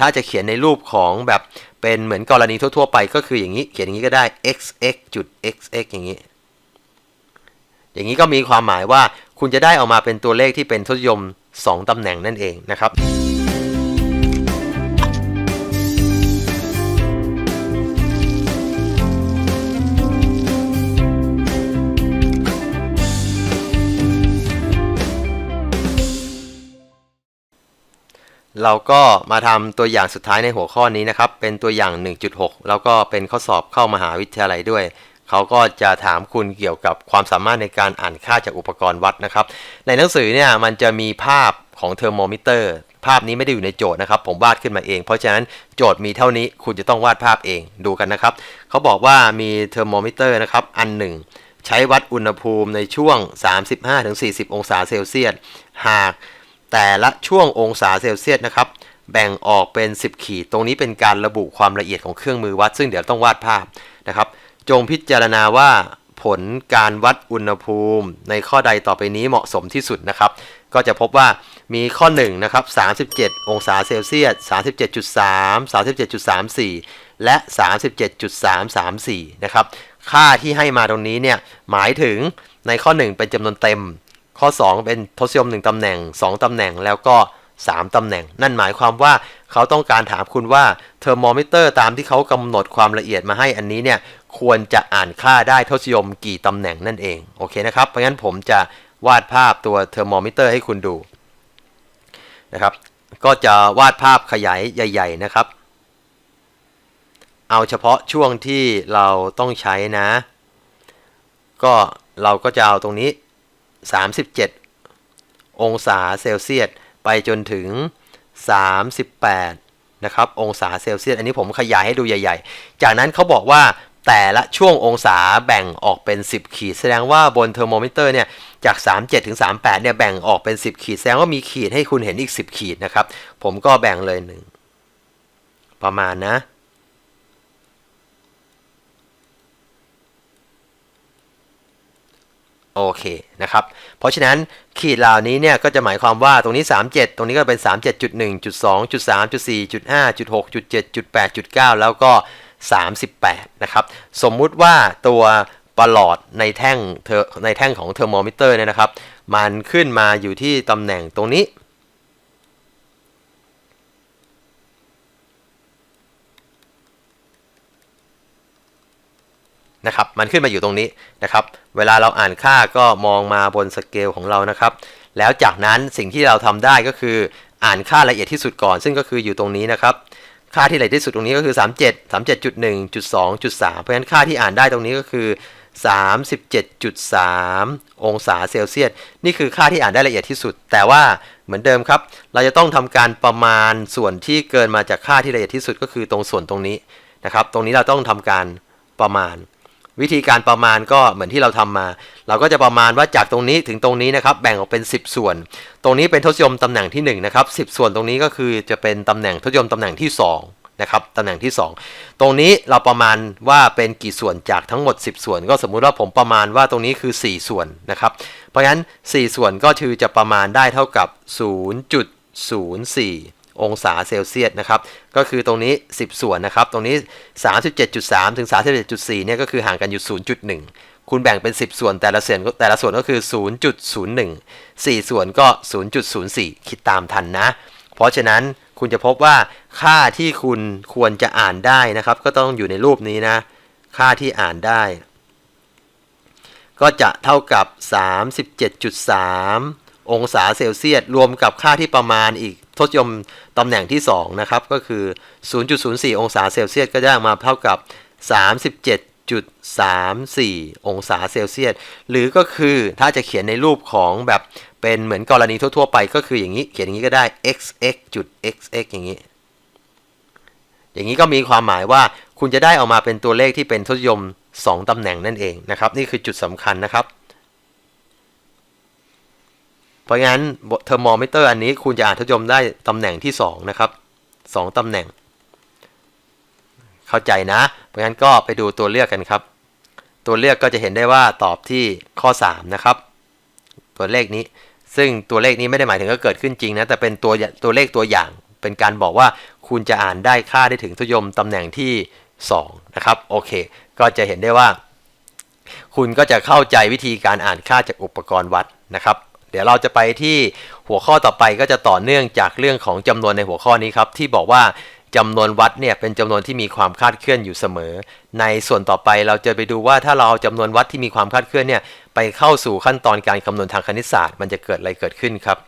ถ้าจะเขียนในรูปของแบบเป็นเหมือนกรณีทั่ว ๆ ไปก็คืออย่างนี้ เขียนอย่างนี้ก็ได้ x x จุด x x อย่างนี้ อย่างนี้ก็มีความหมายว่าคุณจะได้ออกมาเป็นตัวเลขที่เป็นทศนิยม 2 ตำแหน่งนั่นเองนะครับ เราก็มาทำตัวอย่างสุดท้ายในหัวข้อนี้นะครับ เป็นตัวอย่าง 1.6 แล้วก็เป็นข้อสอบเข้ามหาวิทยาลัยด้วย เขาก็จะถามคุณเกี่ยวกับความสามารถในการอ่านค่าจากอุปกรณ์วัดนะครับ ในหนังสือเนี่ยมันจะมีภาพของเทอร์โมมิเตอร์ภาพนี้ไม่ได้อยู่ในโจทย์นะครับ ผมวาดขึ้นมาเอง เพราะฉะนั้นโจทย์มีเท่านี้คุณจะต้องวาดภาพเองดูกันนะครับ เขาบอกว่ามีเทอร์โมมิเตอร์นะครับอันหนึ่งใช้วัดอุณหภูมิในช่วง 35-40 องศาเซลเซียสหาก แต่ละช่วงองศาเซลเซียสนะครับ แบ่งออกเป็น 10 ขีด ตรงนี้เป็นการระบุความละเอียดของเครื่องมือวัด ซึ่งเดี๋ยวต้องวาดภาพนะครับ จงพิจารณาว่าผลการวัดอุณหภูมิ ในข้อใดต่อไปนี้เหมาะสมที่สุดนะครับ ก็จะพบว่ามีข้อ1นะครับ37 องศาเซลเซียส 37.3 37.34 และ 37.334 นะครับ ค่าที่ให้มาตรงนี้เนี่ยหมายถึงในข้อ 1 เป็นจำนวนเต็ม ข้อ 2 เป็นทศนิยม1ตำแหน่ง 2ตำแหน่งแล้วก็ 3ตำแหน่ง นั่นหมายความว่าเขาต้องการถามคุณว่าเทอร์โมมิเตอร์ตามที่เขากำหนดความละเอียดมาให้อันนี้เนี่ยควรจะอ่านค่าได้ทศนิยมกี่ตำแหน่งนั่นเองโอเคนะครับเพราะงั้นผมจะวาดภาพตัวเทอร์โมมิเตอร์ให้คุณดูนะครับก็จะวาดภาพขยายใหญ่ ๆ นะครับ เอาเฉพาะช่วงที่เราต้องใช้นะ ก็เราก็จะเอาตรงนี้ 37 องศาเซลเซียสไปจนถึง 38 นะครับ องศาเซลเซียส อันนี้ผมขยายให้ดูใหญ่ ๆ จากนั้นเขาบอกว่าแต่ละช่วงองศาแบ่งออกเป็น 10 ขีด แสดงว่าบนเทอร์โมมิเตอร์เนี่ยจาก 37 ถึง 38 เนี่ยแบ่งออกเป็น 10 ขีด แสดงว่ามีขีดให้คุณเห็นอีก 10 ขีดนะครับ ผมก็แบ่งเลยหนึ่งประมาณนะ โอเคนะครับ เพราะฉะนั้นขีดเหล่านี้เนี่ยก็จะหมายความว่าตรงนี้ 37 ตรงนี้ก็เป็น 37.1.2.3.4.5.6.7.8.9 แล้วก็ 38 นะครับ สมมุติว่าตัวประหลอดในแท่งในแท่งของเทอร์โมมิเตอร์เนี่ยนะครับ มันขึ้นมาอยู่ที่ตำแหน่งตรงนี้ นะครับมันขึ้นมาอยู่ตรงนี้นะครับเวลาเราอ่านค่าก็มองมาบนสเกลของเรานะครับแล้วจากนั้นสิ่งที่เราทำได้ก็คืออ่านค่าละเอียดที่สุดก่อน ซึ่งก็คืออยู่ตรงนี้นะครับค่าที่ละเอียดที่สุดตรงนี้ก็คือ 37 37.1.2.3 เพราะฉะนั้นค่าที่อ่านได้ตรงนี้ก็คือ 37.3 องศาเซลเซียส นี่คือค่าที่อ่านได้ละเอียดที่สุด แต่ว่าเหมือนเดิมครับ เราจะต้องทำการประมาณส่วนที่เกินมาจากค่าที่ละเอียดที่สุดก็คือตรงส่วนตรงนี้นะครับ ตรงนี้เราต้องทำการประมาณ วิธีการประมาณก็เหมือนที่เราทำมา เราก็จะประมาณว่าจากตรงนี้ถึงตรงนี้นะครับ แบ่งออกเป็น 10 ส่วน ตรงนี้เป็นทศยมตำแหน่งที่1นะครับ10 ส่วนตรงนี้ก็คือจะเป็นตำแหน่งทศยมตำแหน่งที่2นะครับตำแหน่งที่ 2 ตรงนี้เราประมาณว่าเป็นกี่ส่วนจากทั้งหมด 10 ส่วน ก็สมมุติว่าผมประมาณว่าตรงนี้คือ 4 ส่วนนะครับ เพราะฉะนั้น 4 ส่วนก็คือจะประมาณได้เท่ากับ 0.04 องศาเซลเซียสนะครับ ก็คือตรงนี้ 10 ส่วนนะครับ ตรงนี้ 37.3 ถึง 37.4 เนี่ยก็คือห่างกันอยู่ 0.1 คุณแบ่งเป็น 10 ส่วนแต่ละส่วนแต่ละส่วนก็คือ 0.01 4 ส่วนก็ 0.04 คิดตามทันนะ เพราะฉะนั้นคุณจะพบว่าค่าที่คุณควรจะอ่านได้นะครับ ก็ต้องอยู่ในรูปนี้นะ ค่าที่อ่านได้ ก็จะเท่ากับ 37.3 องศาเซลเซียสรวมกับค่าที่ประมาณอีก ทศยมตำแหน่งที่ 2 นะครับ ก็คือ 0.04 องศาเซลเซียสก็ได้มาเท่ากับ 37.34 องศาเซลเซียส หรือก็คือถ้าจะเขียนในรูปของแบบเป็นเหมือนกรณีทั่ว ๆ ไปก็คืออย่างนี้ เขียนอย่างนี้ก็ได้ xx จุด xx อย่างนี้ อย่างนี้ก็มีความหมายว่าคุณจะได้ออกมาเป็นตัวเลขที่เป็นทศยม 2ตำแหน่งนั่นเองนะครับ นี่คือจุดสำคัญนะครับ เพราะงั้นเทอร์โมมิเตอร์อันนี้คุณจะอ่านทศยมได้ตำแหน่งที่ 2 นะครับ 2ตำแหน่ง เข้าใจนะ เพราะงั้นก็ไปดูตัวเลือกกันครับ ตัวเลือกก็จะเห็นได้ว่าตอบที่ข้อ 3 นะครับ ตัวเลขนี้ ซึ่งตัวเลขนี้ไม่ได้หมายถึงก็เกิดขึ้นจริงนะ แต่เป็นตัวตัวเลขตัวอย่าง เป็นการบอกว่าคุณจะอ่านได้ค่าได้ถึงทศยมตำแหน่งที่ 2 นะครับ โอเค ก็จะเห็นได้ว่า คุณก็จะเข้าใจวิธีการอ่านค่าจากอุปกรณ์วัดนะครับ เดี๋ยวเราจะไปที่หัวข้อต่อไปก็จะต่อเนื่องจากเรื่องของจำนวนในหัวข้อนี้ครับ ที่บอกว่าจำนวนวัดเนี่ยเป็นจำนวนที่มีความคลาดเคลื่อนอยู่เสมอ ในส่วนต่อไปเราจะไปดูว่าถ้าเราเอาจำนวนวัดที่มีความคลาดเคลื่อนเนี่ยไปเข้าสู่ขั้นตอนการคำนวณทางคณิตศาสตร์ มันจะเกิดอะไรเกิดขึ้นครับ